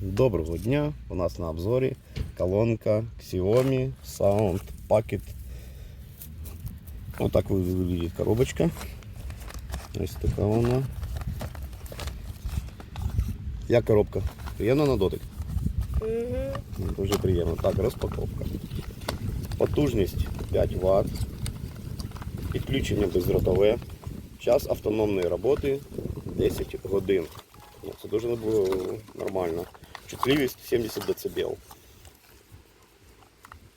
Доброго дня! У нас на обзорі колонка Xiaomi Sound Packet. Вот так выглядит коробочка. Ось така вона. Як коробка? Приємно на дотик? Ну, Дуже приємно. Так, розпаковка. Потужність 5 Вт. Підключення бездротове. Час автономної роботи 10 годин. Ну, Це дуже було нормально. Чутливість 70 дБ.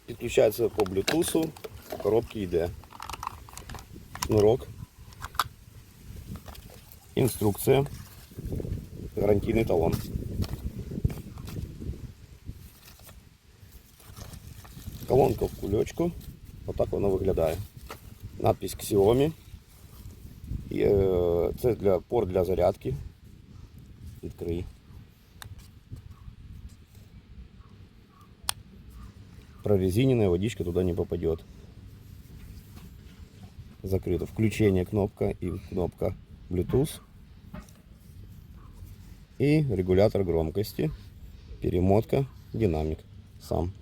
Підключається по Bluetooth. В коробці йде шнурок. Інструкція. Гарантійний талон. Колонка в кульочку. Отак вона виглядає. Надпись Xiaomi. І, е, Це для порт для зарядки. Відкрий. Прорезиненная водичка туда не попадет. Закрыто. Включение кнопка и кнопка Bluetooth. И регулятор громкости. Перемотка. Динамик сам.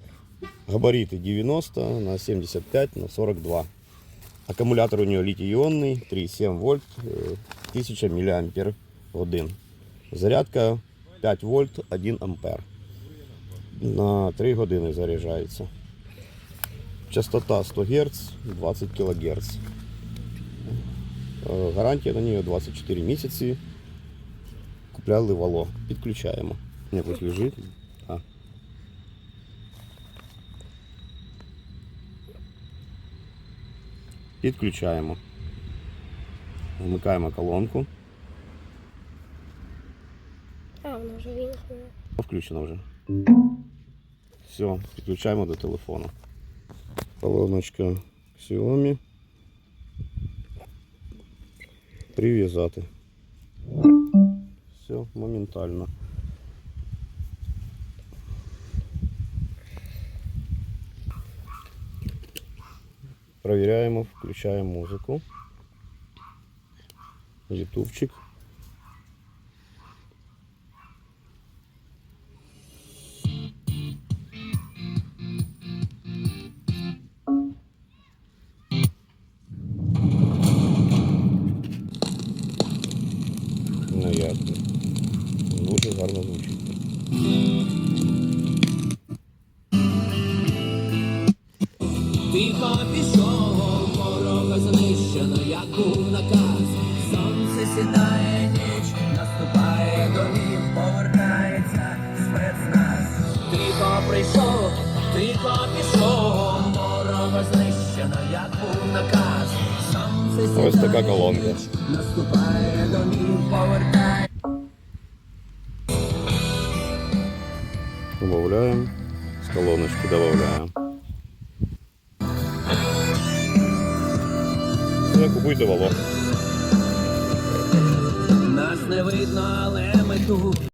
Габариты 90 на 75 на 42. Аккумулятор у нее литий-ионный, 3,7 вольт, э, 1000 миллиампер годин. Зарядка 5 вольт, 1 ампер. На 3 години заряджається. Частота 100 Гц, 20 кГц. Гарантія на нього 24 місяці. Купляли вало. Підключаємо. Якось лежить. А. Підключаємо. Вмикаємо колонку. А, воно вже вимкнуло. Включено вже. Все, підключаємо до телефону. Колоночка Xiaomi. Прив'язати. Все, моментально. Провіряємо, включаємо музику. Ютубчик. Ну як? Дуже гарно звучить. Тихо пішов, ворога знищено, як був наказ. Сонце сідає ніч, наступає домів, повертається спецназ. Тихо прийшов, тихо пішов, ворога знищено, як був наказ. Сонце сідає Ось така колонка. ніч, наступає домів, повертається. Добавляємо. З колоночки додаємо. Все, купуйте вало. Нас не видно, але ми тут.